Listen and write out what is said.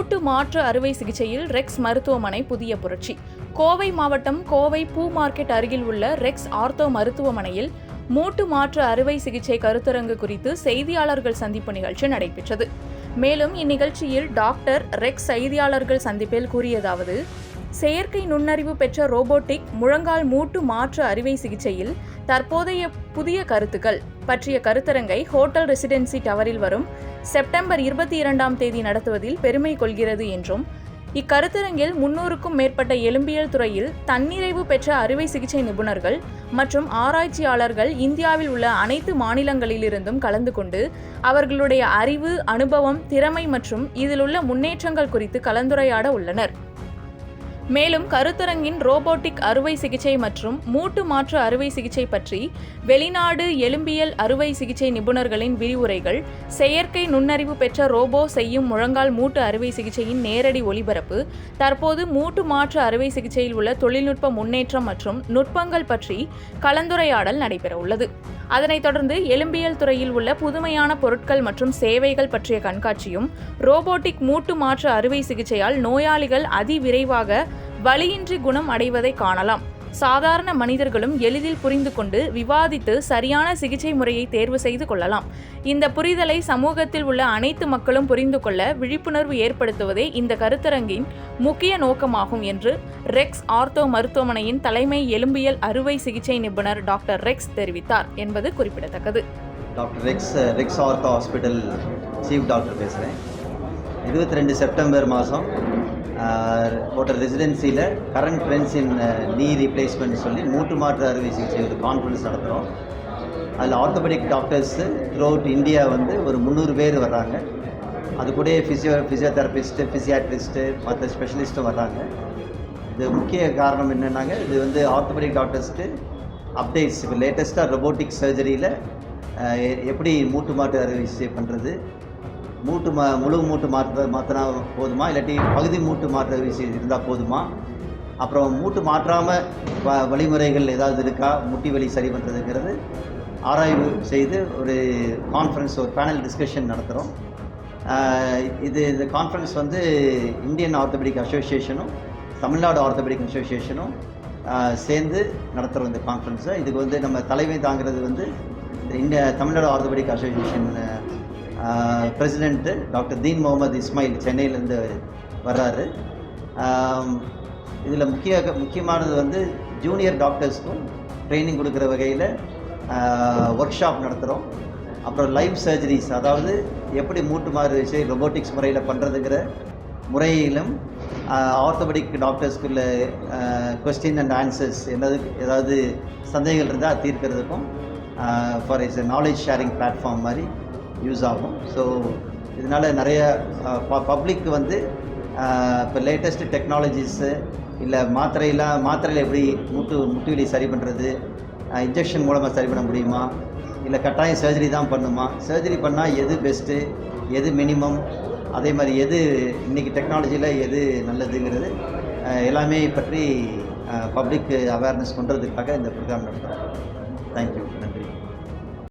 மூட்டு மாற்று அறுவை சிகிச்சையில் ரெக்ஸ் மருத்துவமனை புதிய புரட்சி. கோவை மாவட்டம் கோவை பூ மார்க்கெட் அருகில் உள்ள ரெக்ஸ் ஆர்த்தோ மருத்துவமனையில் மூட்டு மாற்று அறுவை சிகிச்சை கருத்தரங்கு குறித்து செய்தியாளர்கள் சந்திப்பு நிகழ்ச்சி நடைபெற்றது. மேலும் இந்நிகழ்ச்சியில் டாக்டர் ரெக்ஸ் செய்தியாளர்கள் சந்திப்பில் கூறியதாவது செயற்கை நுண்ணறிவு பெற்ற ரோபோட்டிக் முழங்கால் மூட்டு மாற்று அறுவை சிகிச்சையில் தற்போதைய புதிய கருத்துக்கள் பற்றிய கருத்தரங்கை ஹோட்டல் ரெசிடென்சி டவரில் வரும் செப்டம்பர் இருபத்தி இரண்டாம் தேதி நடத்துவதில் பெருமை கொள்கிறது என்றும் இக்கருத்தரங்கில் முன்னூறுக்கும் மேற்பட்ட எலும்பியல் துறையில் தன்னிறைவு பெற்ற அறுவை சிகிச்சை நிபுணர்கள் மற்றும் ஆராய்ச்சியாளர்கள் இந்தியாவில் உள்ள அனைத்து மாநிலங்களிலிருந்தும் கலந்து கொண்டு அவர்களுடைய அறிவு அனுபவம் திறமை மற்றும் இதிலுள்ள முன்னேற்றங்கள் குறித்து கலந்துரையாட உள்ளனர். மேலும் கருத்தரங்கின் ரோபோட்டிக் அறுவை சிகிச்சை மற்றும் மூட்டு மாற்று அறுவை சிகிச்சை பற்றி வெளிநாடு எலும்பியல் அறுவை சிகிச்சை நிபுணர்களின் விரிவுரைகள் செயற்கை நுண்ணறிவு பெற்ற ரோபோ செய்யும் முழங்கால் மூட்டு அறுவை சிகிச்சையின் நேரடி ஒளிபரப்பு தற்போது மூட்டு மாற்று அறுவை சிகிச்சையில் உள்ள தொழில்நுட்ப முன்னேற்றம் மற்றும் நுட்பங்கள் பற்றி கலந்துரையாடல் நடைபெறவுள்ளது. அதனைத் தொடர்ந்து எலும்பியல் துறையில் உள்ள புதுமையான பொருட்கள் மற்றும் சேவைகள் பற்றிய கண்காட்சியும் ரோபோட்டிக் மூட்டு மாற்று அறுவை சிகிச்சையால் நோயாளிகள் அதிவிரைவாக வலியின்றி குணம் அடைவதை காணலாம். சாதாரண மனிதர்களும் எளிதில் புரிந்து கொண்டு விவாதித்து சரியான சிகிச்சை முறையை தேர்வு செய்து கொள்ளலாம். இந்த புரிதலை சமூகத்தில் உள்ள அனைத்து மக்களும் புரிந்து கொள்ள விழிப்புணர்வு ஏற்படுத்துவதே இந்த கருத்தரங்கின் முக்கிய நோக்கமாகும் என்று ரெக்ஸ் ஆர்த்தோ மருத்துவமனையின் தலைமை எலும்பியல் அறுவை சிகிச்சை நிபுணர் டாக்டர் ரெக்ஸ் தெரிவித்தார் என்பது குறிப்பிடத்தக்கது. Doctor Rex Rex ortho hospital chief doctor பேசுகிறேன் இருபத்தி ரெண்டு செப்டம்பர் மாதம் hotel ரெசிடென்சியில் current trends in knee replacement சொல்லி மூட்டு மாற்று அறுவை சிகிச்சை ஒரு கான்ஃபரன்ஸ் நடத்துகிறோம் அதில் orthopaedic doctors throughout India வந்து ஒரு முந்நூறு பேர் வர்றாங்க. அது கூட ஃபிசியோ ஃபிசியோதெரபிஸ்ட்டு ஃபிசியாட்ரிஸ்ட்டு மற்ற ஸ்பெஷலிஸ்ட்டும் வர்றாங்க. இது முக்கிய காரணம் என்னென்னாங்க இது வந்து ஆர்த்தோபெடிக் டாக்டர்ஸ்க்கு அப்டேட்ஸ் இப்போ லேட்டஸ்ட்டாக ரொபோட்டிக் சர்ஜரியில் எப்படி மூட்டு மாட்டு அறுவை சிகிச்சை பண்ணுறது மூட்டு மா முழு மூட்டு மாற்ற மாற்றினா போதுமா? இல்லாட்டி பகுதி மூட்டு மாற்ற விஷயம் இருந்தால் போதுமா? அப்புறம் மூட்டு மாற்றாமல் வ வழிமுறைகள் ஏதாவது இருக்கா? முட்டி வலி சரி பண்ணுறதுங்கிறது ஆராய்வு செய்து ஒரு கான்ஃபரன்ஸ் ஒரு பேனல் டிஸ்கஷன் நடத்துகிறோம் இது இந்த கான்ஃபரன்ஸ் வந்து இந்தியன் ஆர்த்தோபெடிக் அசோசியேஷனும் தமிழ்நாடு ஆர்த்தோபெடிக் அசோசியேஷனும் சேர்ந்து நடத்துகிறோம் இந்த கான்ஃபரன்ஸை இதுக்கு வந்து நம்ம தலைமை தாங்கிறது வந்து இந்திய Tamil Nadu orthopaedic association president doctor Deen Mohammed Ismail சென்னையிலேருந்து வர்றாரு. இதில் முக்கிய முக்கியமானது வந்து ஜூனியர் டாக்டர்ஸ்க்கும் ட்ரைனிங் கொடுக்குற வகையில் ஒர்க் ஷாப் நடத்துகிறோம் அப்புறம் லைவ் சர்ஜரிஸ் அதாவது எப்படி மூட்டு மாறு விஷயம் ரொபோட்டிக்ஸ் முறையில் பண்ணுறதுங்கிற முறையிலும் ஆர்த்தோபெடிக் டாக்டர்ஸ்குள்ள கொஸ்டின் அண்ட் ஆன்சர்ஸ் என்னது ஏதாவது சந்தேகங்கள் இருந்தால் தீர்க்கிறதுக்கும் for is knowledge sharing platform மாதிரி யூஸ் ஆகும். ஸோ இதனால் நிறைய பப்ளிக் வந்து இப்போ லேட்டஸ்ட்டு டெக்னாலஜிஸு இல்லை மாத்திரையெல்லாம் மாத்திரையில் எப்படி மூட்டு முட்டு வலி சரி பண்ணுறது இன்ஜெக்ஷன் மூலமாக சரி பண்ண முடியுமா? இல்லை கட்டாயம் சர்ஜரி தான் பண்ணுமா? சர்ஜரி பண்ணால் எது பெஸ்ட்டு எது மினிமம் அதே மாதிரி எது இன்றைக்கி டெக்னாலஜியில் எது நல்லதுங்கிறது எல்லாமே பற்றி பப்ளிக் அவேர்னஸ் பண்ணுறதுக்காக இந்த ப்ரோக்ராம் நடத்துகிறோம் தேங்க்யூ